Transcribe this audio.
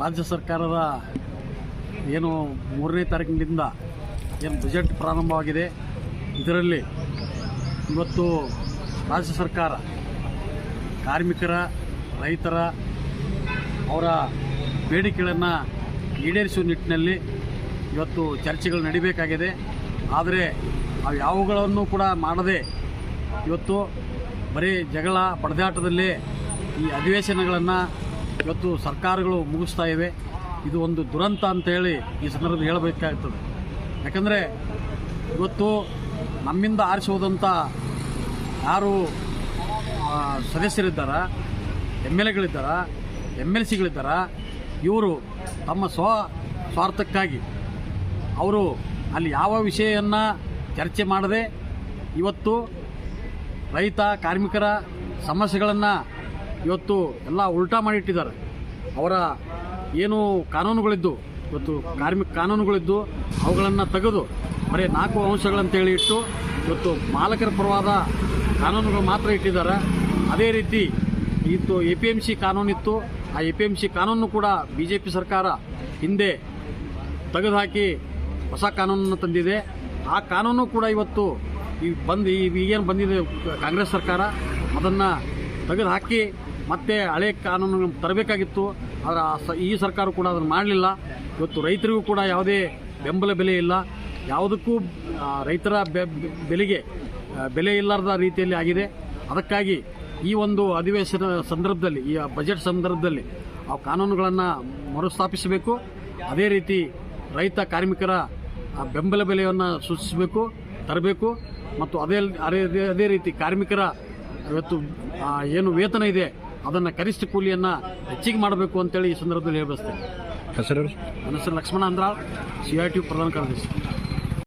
ರಾಜ್ಯ ಸರ್ಕಾರದ ಏನು ಮೂರನೇ ತಾರೀಕಿನಿಂದ ಏನು ಬಜೆಟ್ ಪ್ರಾರಂಭವಾಗಿದೆ. ಇದರಲ್ಲಿ ಇವತ್ತು ರಾಜ್ಯ ಸರ್ಕಾರ ಕಾರ್ಮಿಕರ, ರೈತರ ಅವರ ಬೇಡಿಕೆಗಳನ್ನು ಈಡೇರಿಸುವ ನಿಟ್ಟಿನಲ್ಲಿ ಇವತ್ತು ಚರ್ಚೆಗಳು ನಡಿಬೇಕಾಗಿದೆ. ಆದರೆ ಅವು ಯಾವುಗಳನ್ನು ಕೂಡ ಮಾಡದೆ ಇವತ್ತು ಬರೀ ಜಗಳ ಬಡದಾಟದಲ್ಲೇ ಈ ಅಧಿವೇಶನಗಳನ್ನು ಇವತ್ತು ಸರ್ಕಾರಗಳು ಮುಗಿಸ್ತಾ ಇವೆ. ಇದು ಒಂದು ದುರಂತ ಅಂತ ಹೇಳಿ ಈ ಸಂದರ್ಭದಲ್ಲಿ ಹೇಳಬೇಕಾಗ್ತದೆ. ಯಾಕಂದರೆ ಇವತ್ತು ನಮ್ಮಿಂದ ಆರಿಸಿ ಹೋದಂಥ ಯಾರು ಸದಸ್ಯರಿದ್ದಾರ, ಎಂ ಎಲ್ ಎಗಳಿದ್ದಾರ, ಎಂ ಎಲ್ ಸಿಗಳಿದ್ದಾರ, ಇವರು ತಮ್ಮ ಸ್ವ ಸ್ವಾರ್ಥಕ್ಕಾಗಿ ಅವರು ಅಲ್ಲಿ ಯಾವ ವಿಷಯವನ್ನು ಚರ್ಚೆ ಮಾಡದೆ ಇವತ್ತು ರೈತ, ಕಾರ್ಮಿಕರ ಸಮಸ್ಯೆಗಳನ್ನು ಇವತ್ತು ಎಲ್ಲ ಉಲ್ಟಾ ಮಾಡಿಟ್ಟಿದ್ದಾರೆ. ಅವರ ಏನು ಕಾನೂನುಗಳಿದ್ದು, ಇವತ್ತು ಕಾರ್ಮಿಕ ಕಾನೂನುಗಳಿದ್ದು ಅವುಗಳನ್ನು ತೆಗೆದು ಬರೀ ನಾಲ್ಕು ಅಂಶಗಳಂತೇಳಿ ಇಟ್ಟು ಇವತ್ತು ಮಾಲಕರ ಪರವಾದ ಕಾನೂನುಗಳು ಮಾತ್ರ ಇಟ್ಟಿದ್ದಾರೆ. ಅದೇ ರೀತಿ ಇತ್ತು ಎ ಪಿ ಎಂ ಸಿ ಕಾನೂನಿತ್ತು. ಆ ಎ ಪಿ ಎಂ ಸಿ ಕಾನೂನು ಕೂಡ ಬಿ ಜೆ ಪಿ ಸರ್ಕಾರ ಹಿಂದೆ ತೆಗೆದುಹಾಕಿ ಹೊಸ ಕಾನೂನನ್ನು ತಂದಿದೆ. ಆ ಕಾನೂನು ಕೂಡ ಇವತ್ತು ಈ ಬಂದು ಈಗೇನು ಬಂದಿದೆ ಕಾಂಗ್ರೆಸ್ ಸರ್ಕಾರ, ಅದನ್ನು ತೆಗೆದುಹಾಕಿ ಮತ್ತೆ ಹಳೆ ಕಾನೂನು ತರಬೇಕಾಗಿತ್ತು, ಆದರೆ ಈ ಸರ್ಕಾರ ಕೂಡ ಅದನ್ನು ಮಾಡಲಿಲ್ಲ. ಇವತ್ತು ರೈತರಿಗೂ ಕೂಡ ಯಾವುದೇ ಬೆಂಬಲ ಬೆಲೆ ಇಲ್ಲ. ಯಾವುದಕ್ಕೂ ರೈತರ ಬೆಲೆಗೆ ಬೆಲೆ ಇಲ್ಲದ ರೀತಿಯಲ್ಲಿ ಆಗಿದೆ. ಅದಕ್ಕಾಗಿ ಈ ಒಂದು ಅಧಿವೇಶನ ಸಂದರ್ಭದಲ್ಲಿ, ಈ ಬಜೆಟ್ ಸಂದರ್ಭದಲ್ಲಿ ಆ ಕಾನೂನುಗಳನ್ನು ಮರುಸ್ಥಾಪಿಸಬೇಕು. ಅದೇ ರೀತಿ ರೈತ ಕಾರ್ಮಿಕರ ಬೆಂಬಲ ಬೆಲೆಯನ್ನು ಸೂಚಿಸಬೇಕು, ತರಬೇಕು. ಮತ್ತು ಅದೇ ಅದೇ ರೀತಿ ಕಾರ್ಮಿಕರ ಇವತ್ತು ಏನು ವೇತನ ಇದೆ ಅದನ್ನು ಕನಿಷ್ಠ ಕೂಲಿಯನ್ನು ಹೆಚ್ಚಿಗೆ ಮಾಡಬೇಕು ಅಂತೇಳಿ ಈ ಸಂದರ್ಭದಲ್ಲಿ ಹೆಸರು ನನ್ನ ಹೆಸರು ಲಕ್ಷ್ಮಣ ಅಂದ್ರ ಸಿ ಆರ್ ಟಿ ಪ್ರಧಾನ ಕಾರ್ಯದರ್ಶಿ.